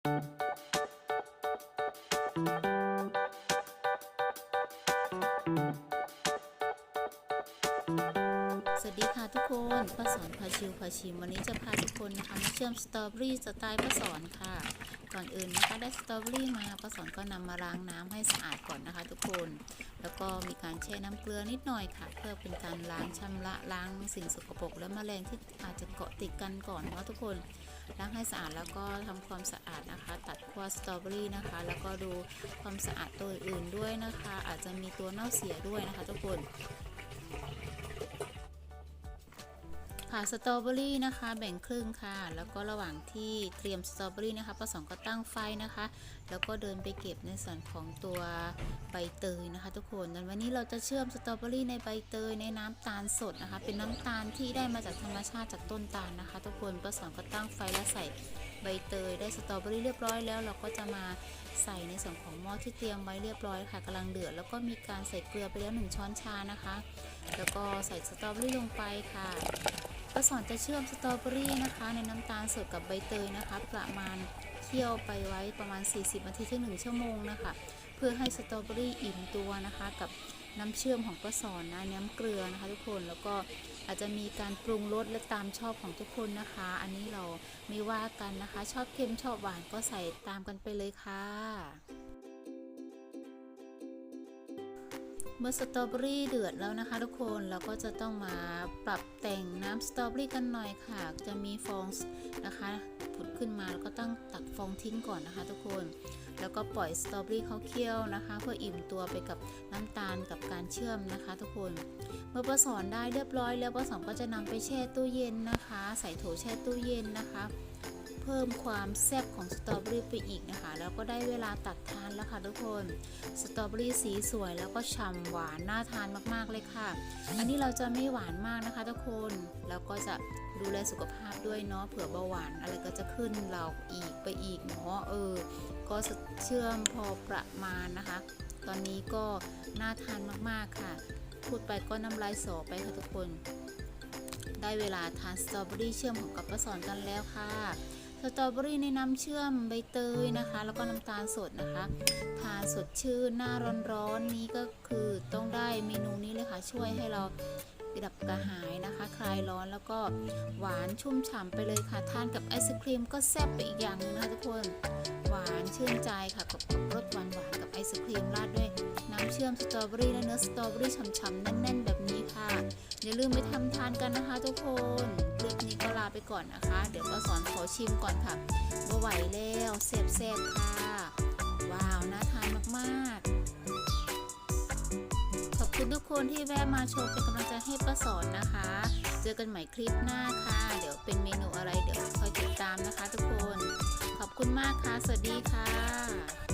สวัสดีค่ะทุกคนป้าสอนพาชิวพาชิม วันนี้จะพาทุกคนนะคะมาเชื่อมสตรอเบอรี่สไตล์ป้าสอนค่ะ ก่อนอื่นนะคะได้สตรอเบอรี่มาป้าสอนก็นำมาล้างน้ำให้สะอาดก่อนนะคะ ทุกคน แล้วก็มีการแช่น้ำเกลือนิดหน่อยค่ะ เพื่อเป็นการล้างชำระล้างสิ่งสกปรกและแมลงที่อาจจะเกาะติดกันก่อนเนาะทุกคน ล้างให้สะอาดแล้วก็ทำความสะอาดนะคะ ตัดขั้วสตรอเบอรี่นะคะ แล้วก็ดูความสะอาดตัวอื่นด้วยนะคะ อาจจะมีตัวเน่าเสียด้วยนะคะทุกคน ผ่าสตรอเบอรี่นะคะ แบ่งครึ่งค่ะ แล้วก็ระหว่างที่เตรียมสตรอเบอรี่นะคะป้าสองก็ตั้งไฟนะคะ แล้วก็เดินไปเก็บในส่วนของตัวใบเตยนะคะ ทุกคนวันนี้เราจะเชื่อมสตรอเบอรี่ในใบเตยในน้ำตาลสดนะคะ เป็นน้ำตาลที่ได้มาจากธรรมชาติจากต้นตาลนะคะ ทุกคนป้าสองก็ตั้งไฟแล้วใส่ใบเตยได้สตรอเบอรี่เรียบร้อยแล้ว เราก็จะมาใส่ในส่วนของหม้อที่เตรียมไว้เรียบร้อยค่ะกำลังเดือดแล้วก็มีการใส่เกลือไปแล้วหนึ่งช้อนชานะคะ แล้วก็ใส่สตรอเบอรี่ลงไปค่ะ ป้าสอนจะเชื่อมสตรอเบอรี่นะคะ ในน้ำตาลสดกับใบเตยนะคะ ประมาณเคี่ยวไปไว้ประมาณ 40นาทีถึง1ชั่วโมงนะคะ เพื่อให้สตรอเบอรี่อิ่มตัวนะคะ กับน้ำเชื่อมของป้าสอนนะน้ำเกลือนะคะ ทุกคนแล้วก็อาจจะมีการปรุงรสและตามชอบของทุกคนนะคะ อันนี้เราไม่ว่ากันนะคะ ชอบเค็มชอบหวานก็ใส่ตามกันไปเลยค่ะ เมื่อสตรอเบอรี่เดือดแล้วนะคะทุกคนเราก็จะต้องมาปรับแต่งน้ำสตรอเบอรี่กันหน่อยค่ะ จะมีฟองนะคะผุดขึ้นมาแล้วก็ต้องตักฟองทิ้งก่อนนะคะ ทุกคน แล้วก็ปล่อยสตรอเบอรี่เขาเคี่ยวนะคะ เพื่ออิ่มตัวไปกับน้ำตาลกับการเชื่อมนะคะ ทุกคน เมื่อผสอนได้เรียบร้อยแล้วผสอนก็จะนำไปแช่ตู้เย็นนะคะ ใส่โถแช่ตู้เย็นนะคะ เพิ่มความแซ่บของสตรอเบอรี่ไปอีกนะคะ แล้วก็ได้เวลาตัดทานแล้วค่ะทุกคน สตรอเบอรี่สีสวยแล้วก็ฉ่ำหวานน่าทานมากๆเลยค่ะ อันนี้เราจะไม่หวานมากนะคะทุกคน แล้วก็จะดูแลสุขภาพด้วยเนาะ เผื่อเบาหวานอะไรก็จะขึ้นเราอีกไปอีกเนาะ เออ ก็เชื่อมพอประมาณนะคะ ตอนนี้ก็น่าทานมากๆค่ะ พูดไปก็น้ำลายสอไปค่ะทุกคนได้เวลาทานสตรอเบอรี่เชื่อมของกับป้าสอนกันแล้วค่ะ สตรอเบอรี่ในน้ำเชื่อมใบเตยนะคะ แล้วก็น้ำตาลสดนะคะทานสดชื่นหน้าร้อนๆนี้ก็คือต้องได้เมนูนี้เลยค่ะช่วยให้เราดับกระหายนะคะ คลายร้อนแล้วก็หวานชุ่มฉ่ำไปเลยค่ะ ทานกับไอศครีมก็แซ่บไปอีกอย่างนึงนะคะทุกคน หวานชื่นใจค่ะกับรสหวานหวานๆกับไอศครีม ชื่อมสตรอเบอรี่และเนื้อสตรอเบอรี่ฉ่ำๆแน่นๆ แบบนี้ค่ะ อย่าลืมไปทำทานกันนะคะทุกคนคลิปนี้ก็ลาไปก่อนนะคะ เดี๋ยวก็สอนขอชิมก่อนค่ะว่าไหวแล้วแซ่บๆค่ะ ว้าวน่าทานมากๆ ขอบคุณทุกคนที่แวะมาชมเป็นกำลังใจให้ป้าสอนนะคะ เจอกันใหม่คลิปหน้าค่ะ เดี๋ยวเป็นเมนูอะไรเดี๋ยวคอยติดตามนะคะ ทุกคน ขอบคุณมากค่ะ สวัสดีค่ะ